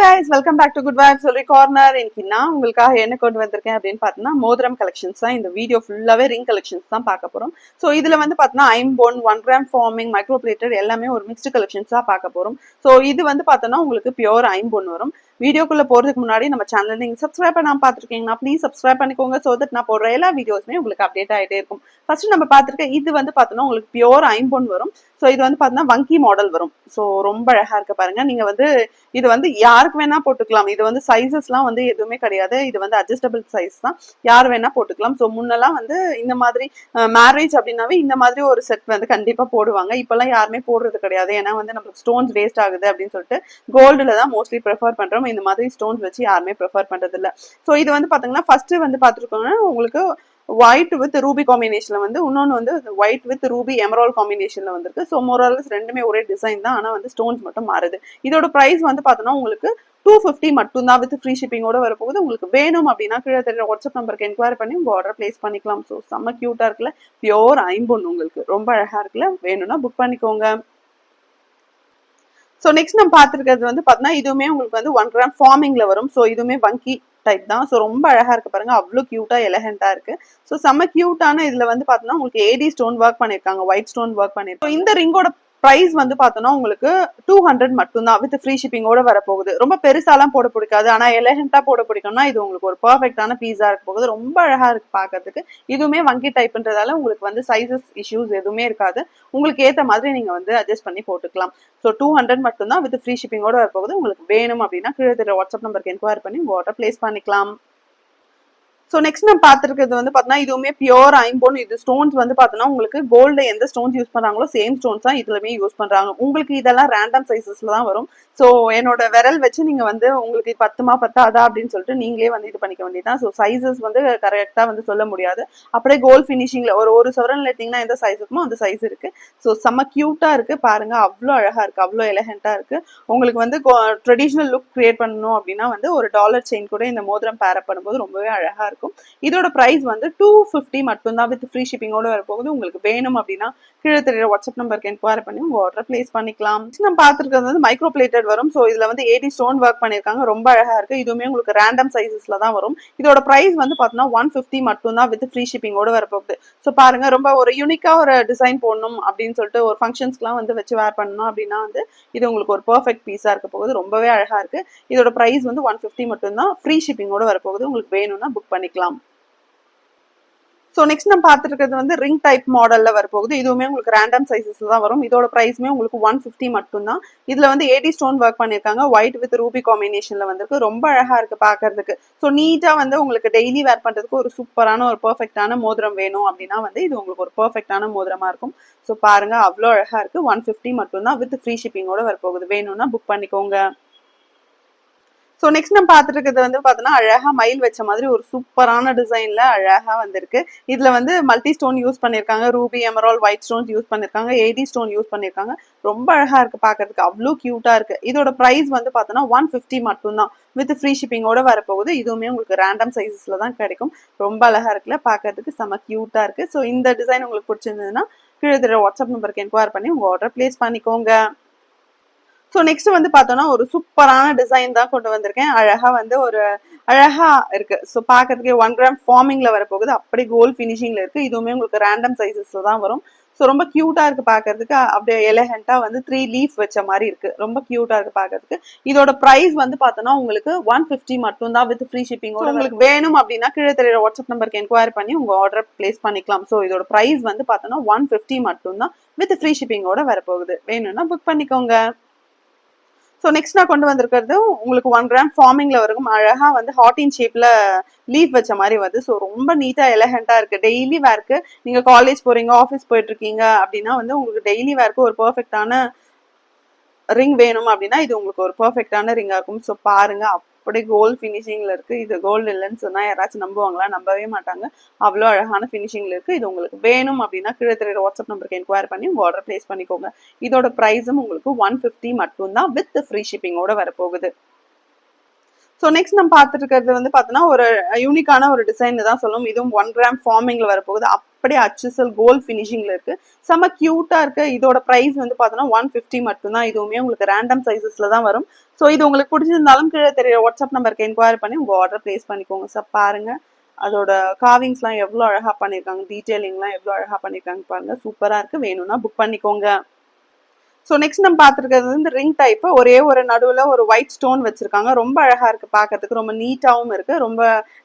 Guys welcome back to good vibe சொல்லி corner இன்னைக்கு நான் உங்களுக்காக என்ன கொண்டு வந்திருக்கேன் அப்படின்னு பார்த்தீங்கன்னா மோதிரம் கலெக்ஷன்ஸ் தான். இந்த வீடியோ ஃபுல்லாவே ரிங் கலெக்ஷன்ஸ் தான் பார்க்க போறோம். ஸோ இதுல வந்து பார்த்தீங்கன்னா ஐம்போன் one gram forming micro plated எல்லாமே ஒரு மிக்ஸ்டு கலெக்ஷன்ஸ் தான் பார்க்க போறோம். ஸோ இது வந்து பார்த்தோன்னா உங்களுக்கு பியோர் ஐம்போன் வரும். வீடியோக்குள்ளே போறதுக்கு முன்னாடி நம்ம சேனல் நீங்கள் சப்ஸ்கிரைப் பண்ணாம பார்த்துருக்கீங்கன்னா ப்ளீஸ் சப்ஸ்கிரைப் பண்ணிக்கோங்க ஸோ தட் நான் போடுற எல்லா வீடியோஸுமே உங்களுக்கு அப்டேட் ஆகிட்டே இருக்கும். ஃபர்ஸ்ட் நம்ம பார்த்துருக்க இது வந்து பார்த்தோன்னா உங்களுக்கு பியோர் ஐம்போன் வரும். ஸோ இது வந்து பார்த்தீங்கன்னா வங்கி மாடல் வரும். ஸோ ரொம்ப அழகா இருக்கு பாருங்க. நீங்க வந்து இது வந்து யாருக்கு வேணா போட்டுக்கலாம். இது வந்து சைஸஸ்லாம் வந்து எதுவுமே கிடையாது. இது வந்து அட்ஜஸ்டபிள் சைஸ் தான். யார் வேணா போட்டுக்கலாம். ஸோ முன்னெல்லாம் வந்து இந்த மாதிரி மேரேஜ் அப்படின்னாவே இந்த மாதிரி ஒரு செட் வந்து கண்டிப்பா போடுவாங்க. இப்போல்லாம் யாருமே போடுறது கிடையாது. ஏன்னா வந்து நமக்கு ஸ்டோன்ஸ் வேஸ்ட் ஆகுது அப்படின்னு சொல்லிட்டு கோல்டுல தான் மோஸ்ட்லி ப்ரிஃபர் பண்றோம். இந்த மாதிரி ஸ்டோன்ஸ் வச்சு யாருமே ப்ரிஃபர் பண்ணுறதில்ல ஸோ இது வந்து பாத்தீங்கன்னா ஃபர்ஸ்ட் வந்து பார்த்துருக்கோங்கன்னா உங்களுக்கு ஒயிட் வித் ரூபி காம்பினேஷன்ல வந்து இன்னொன்று வந்து ஒயிட் வித் ரூபி எமரால் காம்பினேஷன்ல வந்திருக்கு. ஸோ மோரால்ஸ் ரெண்டுமே ஒரே டிசைன் தான். ஆனால் வந்து ஸ்டோன்ஸ் மட்டும் மாறுது. இதோட ப்ரைஸ் வந்து பார்த்தோன்னா உங்களுக்கு டூ ஃபிஃப்டி மட்டும் தான் வித் ஃப்ரீ ஷிப்பிங்கோட வரப்போகுது. உங்களுக்கு வேணும் அப்படின்னா கீழே தெரியுற வாட்ஸ்அப் நம்பருக்கு என்கொயரி பண்ணி உங்கள் ஆர்டர் பிளேஸ் பண்ணிக்கலாம். ஸோ செம்ம க்யூட்டாக இருக்குல்ல? பியோர் ஐம்பொன் உங்களுக்கு. ரொம்ப அழகாக இருக்குல்ல? வேணும்னா புக் பண்ணிக்கோங்க. ஸோ நெக்ஸ்ட் நம்ம பார்த்துருக்கிறது வந்து பார்த்தீங்கன்னா இதுவுமே உங்களுக்கு வந்து ஒன் கிராம் ஃபார்மிங்கில் வரும். ஸோ இதுவுமே வங்கி டைப் தான். ஸோ ரொம்ப அழகா இருக்கு பாருங்க. அவ்வளோ க்யூட்டாக எலகண்டா இருக்கு. ஸோ செம்ம க்யூட்டான இதுல வந்து பார்த்தோன்னா உங்களுக்கு ஏடி ஸ்டோன் ஒர்க் பண்ணிருக்காங்க. ஒயிட் ஸ்டோன் ஒர்க் பண்ணியிருக்கோம் இந்த ரிங்கோட ப்ரைஸ் வந்து பார்த்தோன்னா உங்களுக்கு டூ ஹண்ட்ரட் மட்டும்தான் வித் ஃப்ரீ ஷிப்பிங்கோட வரப்போகுது. ரொம்ப பெருசாலாம் போட பிடிக்காது. ஆனால் எலகண்டா போட பிடிக்கும்னா இது உங்களுக்கு ஒரு பர்ஃபெக்டான பீஸா இருக்க போகுது. ரொம்ப அழகாக இருக்கு பார்க்கறதுக்கு. இதுவுமே வங்கி டைப்ன்றதால உங்களுக்கு வந்து சைசஸ் இஷ்யூஸ் எதுவுமே இருக்காது. உங்களுக்கு ஏற்ற மாதிரி நீங்கள் வந்து அட்ஜஸ்ட் பண்ணி போட்டுக்கலாம். ஸோ டூ ஹண்ட்ரட் மட்டும்தான் வித் ஃப்ரீ ஷிப்பிங்கோட வரப்போகுது. உங்களுக்கு வேணும் அப்படின்னா கீழே தெரிய வாட்ஸ்அப் நம்பருக்கு என்கொயர் பண்ணி உங்கள் ஆர்டர் பிளேஸ் பண்ணிக்கலாம். ஸோ நெக்ஸ்ட் நான் பார்த்துருக்கிறது வந்து பார்த்தீங்கன்னா இதுவுமே பியோர் ஐம்போன். இது ஸ்டோன்ஸ் வந்து பார்த்தோன்னா உங்களுக்கு கோல்டு எந்த ஸ்டோன்ஸ் யூஸ் பண்ணுறாங்களோ சேம் ஸ்டோன்ஸ் தான் இதுலமே யூஸ் பண்ணுறாங்க உங்களுக்கு இதெல்லாம் ரேண்டம் சைஸஸ்ல தான் வரும். ஸோ என்னோட விரல் வச்சு நீங்கள் வந்து உங்களுக்கு பத்துமா பத்தாதா அப்படின்னு சொல்லிட்டு நீங்களே வந்து இது பண்ணிக்க வேண்டியதான் ஸோ சைஸஸ் வந்து கரெக்டாக வந்து சொல்ல முடியாது. அப்படியே கோல்ட் ஃபினிஷிங்கில் ஒரு ஒரு சவரன் எடுத்தீங்கன்னா எந்த சைஸ் இருக்குமோ அந்த சைஸ் இருக்கு. ஸோ செம்ம க்யூட்டாக இருக்கு. பாருங்க அவ்வளோ அழகா இருக்கு. அவ்வளோ எலகெண்டா இருக்கு. உங்களுக்கு வந்து ட்ரெடிஷ்னல் லுக் கிரியேட் பண்ணணும் அப்படின்னா வந்து ஒரு டாலர் செயின் கூட இந்த மோதிரம் பேரப் பண்ணும்போது ரொம்பவே அழகா இருக்கும். இதோட ப்ரைஸ் வந்து டூ ஃபிஃப்டி மட்டும்தான் வித் ஃப்ரீ ஷிப்பிங்கோட வரப்போகுது. உங்களுக்கு வேணும் அப்படின்னா கீழே தெரியுற வாட்ஸ்அப் நம்பருக்கு என்கொயரி பண்ணி உங்க ஆர்டர் பிளேஸ் பண்ணிக்கலாம். நம்ம பார்த்துருக்கிறது வந்து மைக்ரோ பிளேட்டட் வரும். ஸோ இதுல வந்து ஏடி ஸ்டோன் ஒர்க் பண்ணியிருக்காங்க. ரொம்ப அழகா இருக்கு. இதுவுமே உங்களுக்கு ரேண்டம் சைஸஸ்ல தான் வரும். இதோட ப்ரைஸ் வந்து பார்த்தோன்னா ஒன் ஃபிஃப்டி மட்டும்தான் வித் ஃப்ரீ ஷிப்பிங்கோட வரப்போகுது. ஸோ பாருங்க ரொம்ப ஒரு யூனிக்கா ஒரு டிசைன் போடணும் அப்படின்னு சொல்லிட்டு ஒரு ஃபங்க்ஷன்ஸ்க்குலாம் வந்து வச்சு வேர் பண்ணணும் அப்படின்னா வந்து இது உங்களுக்கு ஒரு பர்ஃபெக்ட் பீஸா இருக்க போகுது. ரொம்பவே அழகா இருக்கு. இதோட ப்ரைஸ் வந்து ஒன் ஃபிஃப்டி மட்டும்தான் ஃப்ரீ ஷிப்பிங்கோட வரப்போகுது. உங்களுக்கு வேணும்னா புக் பண்ணிக்கலாம் ஸோ நெக்ஸ்ட் நம்ம பார்த்துருக்கிறது வந்து ரிங் டைப் மாடல்ல வரப்போகுது. இதுவுமே உங்களுக்கு ரேண்டம் சைஸஸ் தான் வரும். இதோட ப்ரைஸுமே உங்களுக்கு ஒன் ஃபிஃப்டி மட்டும்தான். இதுல வந்து ஏடி ஸ்டோன் ஒர்க் பண்ணியிருக்காங்க. ஒயிட் வித் ரூபி காம்பினேஷனில் வந்திருக்கு. ரொம்ப அழகா இருக்கு பார்க்கறதுக்கு. ஸோ நீட்டா வந்து உங்களுக்கு டெய்லி வேர் பண்றதுக்கு ஒரு சூப்பரான ஒரு பர்ஃபெக்டான மோதிரம் வேணும் அப்படின்னா வந்து இது உங்களுக்கு ஒரு பர்ஃபெக்டான மோதிரமா இருக்கும். ஸோ பாருங்க. அவ்வளோ அழகா இருக்கு. ஒன் ஃபிஃப்டி மட்டும்தான். வித் ஃப்ரீ ஷிப்பிங்கோட வரப்போகுது. வேணும்னா புக் பண்ணிக்கோங்க. ஸோ நெக்ஸ்ட் நம்ம பார்த்துட்டு இருக்கிறது வந்து பார்த்தோன்னா அழகா மயில் வச்ச மாதிரி ஒரு சூப்பரான டிசைன்ல அழகா வந்திருக்கு. இதுல வந்து மல்டி ஸ்டோன் யூஸ் பண்ணிருக்காங்க. Ruby emerald white stones use பண்ணிருக்காங்க. ஏடி ஸ்டோன் யூஸ் பண்ணிருக்காங்க. ரொம்ப அழகா இருக்கு பாக்குறதுக்கு அவ்வளோ கியூட்டா இருக்கு. இதோட ப்ரைஸ் வந்து பார்த்தோன்னா ஒன் ஃபிஃப்டி மட்டும்தான். வித் ஃப்ரீ ஷிப்பிங்கோட வரப்போகுது. இதுவுமே உங்களுக்கு ரேண்டம் சைஸஸ்ல தான் கிடைக்கும். ரொம்ப அழகா இருக்குல்ல பாக்குறதுக்கு செம கியூட்டா இருக்கு. ஸோ இந்த டிசைன் உங்களுக்கு பிடிச்சிருந்ததுன்னா கீழே வாட்ஸ்அப் நம்பருக்கு என்கொயர் பண்ணி உங்க ஆர்டர் பிளேஸ் பண்ணிக்கோங்க. ஸோ நெக்ஸ்ட் வந்து பார்த்தோம்னா ஒரு சூப்பரான டிசைன் தான் கொண்டு வந்திருக்கேன். அழகா வந்து ஒரு அழகா இருக்கு. ஸோ பார்க்கறதுக்கு ஒன் கிராம் ஃபார்மிங்ல வரப்போகுது. அப்படி கோல்ட் ஃபினிஷிங்ல இருக்கு. இதுவுமே உங்களுக்கு ரேண்டம் சைஸஸ்ல தான் வரும். ஸோ ரொம்ப கியூட்டா இருக்கு பார்க்கறதுக்கு. அப்படியே எலகண்டா வந்து த்ரீ லீஃப் வச்ச மாதிரி இருக்கு. ரொம்ப கியூட்டா இருக்கு பார்க்கறதுக்கு. இதோட ப்ரைஸ் வந்து பார்த்தோன்னா உங்களுக்கு ஒன் ஃபிஃப்டி மட்டும் தான் வித் ஃப்ரீ ஷிப்பிங் உங்களுக்கு வேணும் அப்படின்னா கீழே தெரியுற வாட்ஸ்அப் நம்பருக்கு என்கொயரி பண்ணி உங்க ஆர்டர் பிளேஸ் பண்ணிக்கலாம். ஸோ இதோட ப்ரைஸ் வந்து பார்த்தோன்னா ஒன் ஃபிஃப்டி மட்டும் தான் வித் ஃப்ரீ ஷிப்பிங்கோட வரப்போகுது. வேணும்னா புக் பண்ணிக்கோங்க. ஸோ நெக்ஸ்ட் நான் கொண்டு வந்திருக்கிறது உங்களுக்கு ஒன் கிராம் ஃபார்மிங்ல வரும் அழகா வந்து ஹாட்டின் ஷேப்பில் ஷேப்ல லீஃப் வச்ச மாதிரி வருது. ஸோ ரொம்ப நீட்டா எலகண்டா இருக்கு. டெய்லி வேர்க்கு நீங்க காலேஜ் போறீங்க ஆஃபீஸ் போயிட்டு இருக்கீங்க அப்படின்னா வந்து உங்களுக்கு டெய்லி வேர்க்கு ஒரு பர்ஃபெக்டான ரிங் வேணும் அப்படின்னா இது உங்களுக்கு ஒரு பர்ஃபெக்டான ரிங் இருக்கும். ஸோ பாருங்க அப்படியே கோல்ட் ஃபினிஷிங்ல இருக்கு. இது கோல்டு இல்லைன்னு சொன்னா யாராச்சும் நம்புவாங்களா? நம்பவே மாட்டாங்க. அவ்வளோ அழகான ஃபினிஷிங்ல இருக்கு. இது உங்களுக்கு வேணும் அப்படின்னா கீழே தெரியுற வாட்ஸ்அப் நம்பருக்கு என்கொயர் பண்ணி உங்க ஆர்டர் பிளேஸ் பண்ணிக்கோங்க. இதோட ப்ரைஸும் உங்களுக்கு ஒன் ஃபிஃப்டி மட்டும்தான் வித் ஃப்ரீ ஷிப்பிங்கோட வரப்போகுது. ஸோ நெக்ஸ்ட் நம்ம பார்த்துட்டு இருக்கிறது வந்து பார்த்தோன்னா ஒரு யூனிக்கான ஒரு டிசைன் தான் சொல்லும். இதுவும் ஒன் கிராம் ஃபார்மிங்ல வரப்போகுது. அப்படியே அச்சுசல் கோல்ட் ஃபினிஷிங்ல இருக்கு. செம்ம கியூட்டா இருக்கு இதோட பிரைஸ் வந்து பார்த்தோன்னா ஒன் ஃபிஃப்டி மட்டும்தான். இதுவுமே உங்களுக்கு ரேண்டம் சைசஸ்ல தான் வரும். ஸோ இது உங்களுக்கு பிடிச்சிருந்தாலும் கீழே தெரிய வாட்ஸ்அப் நம்பருக்கு என்கொயரி பண்ணி உங்க ஆர்டர் பிளேஸ் பண்ணிக்கோங்க சார் பாருங்க. அதோட காவிங்ஸ்லாம் எவ்வளோ அழகா பண்ணியிருக்காங்க டீட்டெயிலிங்லாம் எவ்வளோ அழகா பண்ணியிருக்காங்க பாருங்க. சூப்பரா இருக்கு. வேணும்னா புக் பண்ணிக்கோங்க. ஸோ நெக்ஸ்ட் நம்ம பார்த்துருக்கிறது வந்து ரிங் டைப் ஒரே ஒரு நடுவில் ஒரு ஒயிட் ஸ்டோன் வச்சிருக்காங்க. ரொம்ப அழகாக இருக்குது பார்க்கறதுக்கு. ரொம்ப நீட்டாகவும் இருக்குது ரொம்ப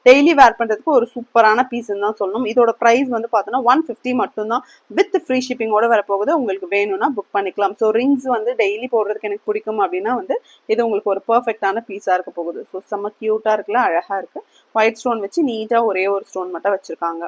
டெய்லி வேர் பண்ணுறதுக்கு ஒரு சூப்பரான பீஸ்ன்னு தான் சொல்லணும். இதோட ப்ரைஸ் வந்து பார்த்தோன்னா ஒன் ஃபிஃப்டி மட்டும்தான். வித் ஃப்ரீ ஷிப்பிங்கோட வரப்போகுது. உங்களுக்கு வேணும்னா புக் பண்ணிக்கலாம். ஸோ ரிங்ஸ் வந்து டெய்லி போடுறதுக்கு எனக்கு பிடிக்கும் அப்படின்னா வந்து இது உங்களுக்கு ஒரு பர்ஃபெக்டான பீஸாக இருக்க போகுது. ஸோ செம்ம க்யூட்டாக இருக்குல்ல அழகாக இருக்குது ஒயிட் ஸ்டோன் வச்சு நீட்டாக ஒரே ஒரு ஸ்டோன் மட்டும் வச்சுருக்காங்க.